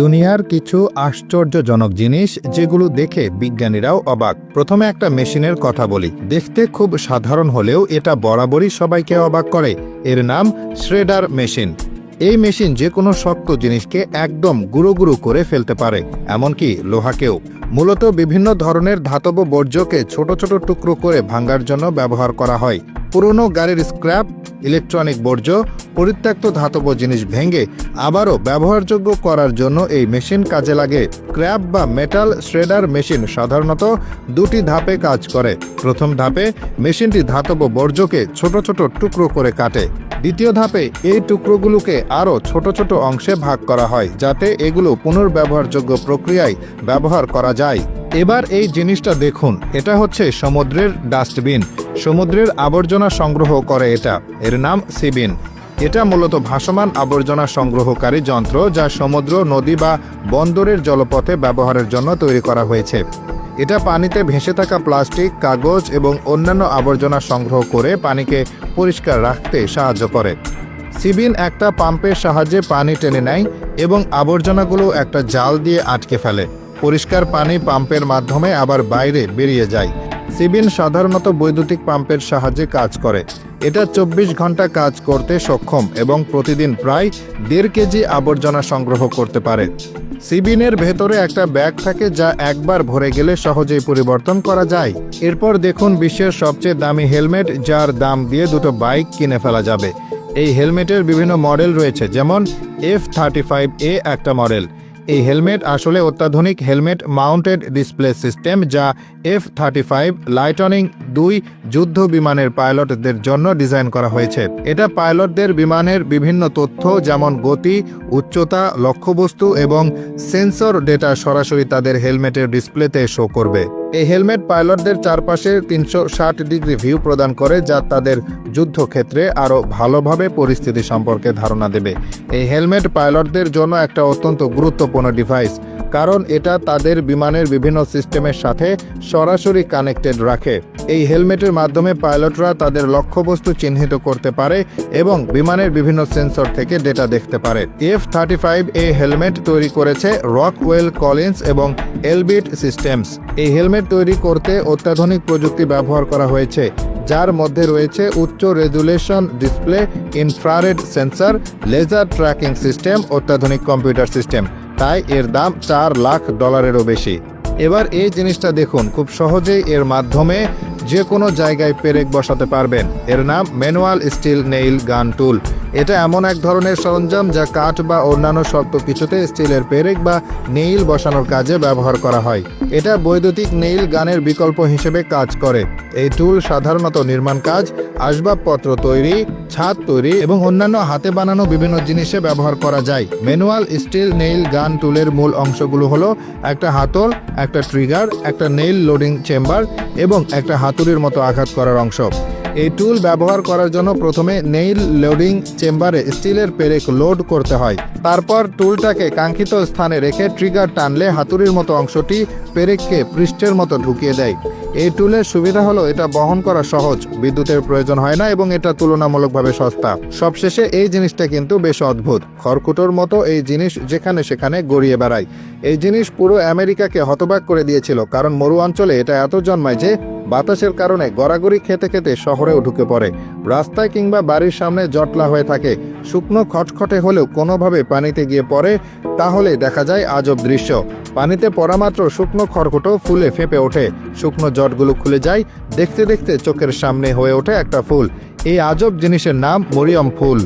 দুনিয়ার কিছু আশ্চর্যজনক জিনিস যেগুলো দেখে বিজ্ঞানীরাও অবাক। প্রথমে একটা মেশিনের কথা বলি। দেখতে খুব সাধারণ হলেও এটা বরাবরই সবাইকে অবাক করে। এর নাম শ্রেডার মেশিন। এই মেশিন যে কোনো শক্ত জিনিসকে একদম গুঁড়ো গুঁড়ো করে ফেলতে পারে, এমনকি লোহাকেও। মূলত বিভিন্ন ধরনের ধাতব বর্জ্যকে ছোট ছোট টুকরো করে ভাঙার জন্য ব্যবহার করা হয়। পুরনো গাড়ির স্ক্র্যাপ, ইলেকট্রনিক বর্জ্য পরিত্যক্ত ধাতব জিনিস ভেঙে আবারও ব্যবহারযোগ্য করার জন্য এই মেশিন কাজে লাগে। ক্র্যাব বা মেটাল শ্রেডার মেশিন সাধারণত দুটি ধাপে কাজ করে। প্রথম ধাপে মেশিনটি ধাতব বর্জ্যকে ছোট ছোট টুকরো করে কাটে। দ্বিতীয় ধাপে এই টুকরোগুলোকে আরও ছোট ছোট অংশে ভাগ করা হয় যাতে এগুলো পুনর্ব্যবহারযোগ্য প্রক্রিয়ায় ব্যবহার করা যায়। এবার এই জিনিসটা দেখুন। এটা হচ্ছে সমুদ্রের ডাস্টবিন। সমুদ্রের আবর্জনা সংগ্রহ করে এটা। এর নাম সিবিন। এটা মূলত ভাসমান আবর্জনা সংগ্রহকারী যন্ত্র যা সমুদ্র, নদী বা বন্দরের জলপথে ব্যবহারের জন্য তৈরি করা হয়েছে। এটা পানিতে ভেসে থাকা প্লাস্টিক, কাগজ এবং অন্যান্য আবর্জনা সংগ্রহ করে পানিকে পরিষ্কার রাখতে সাহায্য করে। সিবিন একটা পাম্পের সাহায্যে পানি টেনে নেয় এবং আবর্জনাগুলো একটা জাল দিয়ে আটকে ফেলে। পরিষ্কার পানি পাম্পের মাধ্যমে আবার বাইরে বেরিয়ে যায়। সিবিন সাধারণত বৈদ্যুতিক পাম্পের সাহায্যে কাজ করে। এটা চব্বিশ ঘণ্টা কাজ করতে সক্ষম এবং প্রতিদিন প্রায় দেড় কেজি আবর্জনা সংগ্রহ করতে পারে। সিবিনের ভেতরে একটা ব্যাগ থাকে যা একবার ভরে গেলে সহজেই পরিবর্তন করা যায়। এরপর দেখুন বিশ্বের সবচেয়ে দামি হেলমেট, যার দাম দিয়ে দুটো বাইক কিনে ফেলা যাবে। এই হেলমেটের বিভিন্ন মডেল রয়েছে, যেমন এফ থার্টি ফাইভ এ একটা মডেল। এই হেলমেট আসলে অত্যাধুনিক হেলমেট মাউন্টেড ডিসপ্লে সিস্টেম, যা এফ থার্টি ফাইভ লাইটনিং দুই যুদ্ধ বিমানের পাইলটদের জন্য ডিজাইন করা হয়েছে। এটা পাইলটদের বিমানের বিভিন্ন তথ্য, যেমন গতি, উচ্চতা, লক্ষ্যবস্তু এবং সেন্সর ডেটা সরাসরি তাদের হেলমেটের ডিসপ্লেতে শো করবে। এই হেলমেট পাইলটদের চারপাশে তিনশো ষাট ডিগ্রি ভিউ প্রদান করে যা তাদের যুদ্ধক্ষেত্রে আরও ভালোভাবে পরিস্থিতি সম্পর্কে ধারণা দেবে। এই হেলমেট পাইলটদের জন্য একটা অত্যন্ত গুরুত্বপূর্ণ ডিভাইস কারণ এটা তাদের বিমানের বিভিন্ন সিস্টেমের সাথে সরাসরি কানেক্টেড রাখে। এই হেলমেটের মাধ্যমে পাইলটরা তাদের লক্ষ্যবস্তু চিহ্নিত করতে পারে এবং বিমানের বিভিন্ন সেন্সর থেকে ডেটা দেখতে পারে। F thirty five A helmet তৈরি করেছে রকওয়েল কলিন্স এবং এলবিট সিস্টেমস। এই হেলমেট তৈরি করতে অত্যাধুনিক প্রযুক্তি ব্যবহার করা হয়েছে, যার মধ্যে রয়েছে উচ্চ resolution display, infrared sensor, laser tracking system, অত্যাধুনিক কম্পিউটার সিস্টেম। তাই এর দাম চার লাখ ডলারেরও বেশি। এবার এই জিনিসটা দেখুন, খুব সহজেই এর মাধ্যমে যে কোনো জায়গায় পেরেক বসাতে পারবেন। এর নাম ম্যানুয়াল স্টিল নেইল গান টুল। এটা এমন এক ধরনের সরঞ্জাম যা কাঠ বা অন্যান্য শক্ত কিছুতে স্টিলের পেরেক বা নেইল বসানোর কাজে ব্যবহার করা হয়। এটা বৈদ্যুতিক নেইল গানের বিকল্প হিসেবে কাজ করে। এই টুল সাধারণত নির্মাণ কাজ, আসবাবপত্র তৈরি ছাদ তৈরি এবং অন্যান্য হাতে বানানো বিভিন্ন জিনিসে ব্যবহার করা যায়। ম্যানুয়াল স্টিল, নেইল, গান, টুলের মূল অংশগুলো হলো একটা হাতল, একটা ট্রিগার, একটা নেইল লোডিং চেম্বার এবং একটা হাতুড়ির মতো আঘাত করার অংশ। এই টুল ব্যবহার করার জন্য প্রথমে নেইল লোডিং চেম্বারে স্টিলের পেরেক লোড করতে হয়। তারপর টুলটাকে কাঙ্ক্ষিত স্থানে রেখে ট্রিগার টানলে হাতুড়ির মতো অংশটি পেরেককে পৃষ্ঠের মতো ঢুকিয়ে দেয়। এই টুলের সুবিধা হলো এটা বহন করা সহজ, বিদ্যুতের প্রয়োজন হয় না এবং এটা তুলনামূলকভাবে সস্তা। সবশেষে এই জিনিসটা কিন্তু বেশ অদ্ভুত। খড়কুটোর মতো এই জিনিস যেখানে সেখানে গড়িয়ে বেড়ায়। এই জিনিস পুরো আমেরিকাকে হতবাক করে দিয়েছিল, কারণ মরু অঞ্চলে এটা এত জন্মায় যে বাতাসের কারণে গড়াগড়ি খেতে খেতে শহরেও ঢুকে পড়ে। রাস্তায় কিংবা বাড়ির সামনে জটলা হয়ে থাকে। শুকনো খটখটে হলেও কোনোভাবে পানিতে গিয়ে পড়ে, তাহলে দেখা যায় আজব দৃশ্য। পানিতে পড়া মাত্র শুকনো খড়কুটো ফুলে ফেঁপে ওঠে। শুকনো জটগুলো খুলে যায়, দেখতে দেখতে চোখের সামনে হয়ে ওঠে একটা ফুল। এই আজব জিনিসের নাম মরিয়ম ফুল।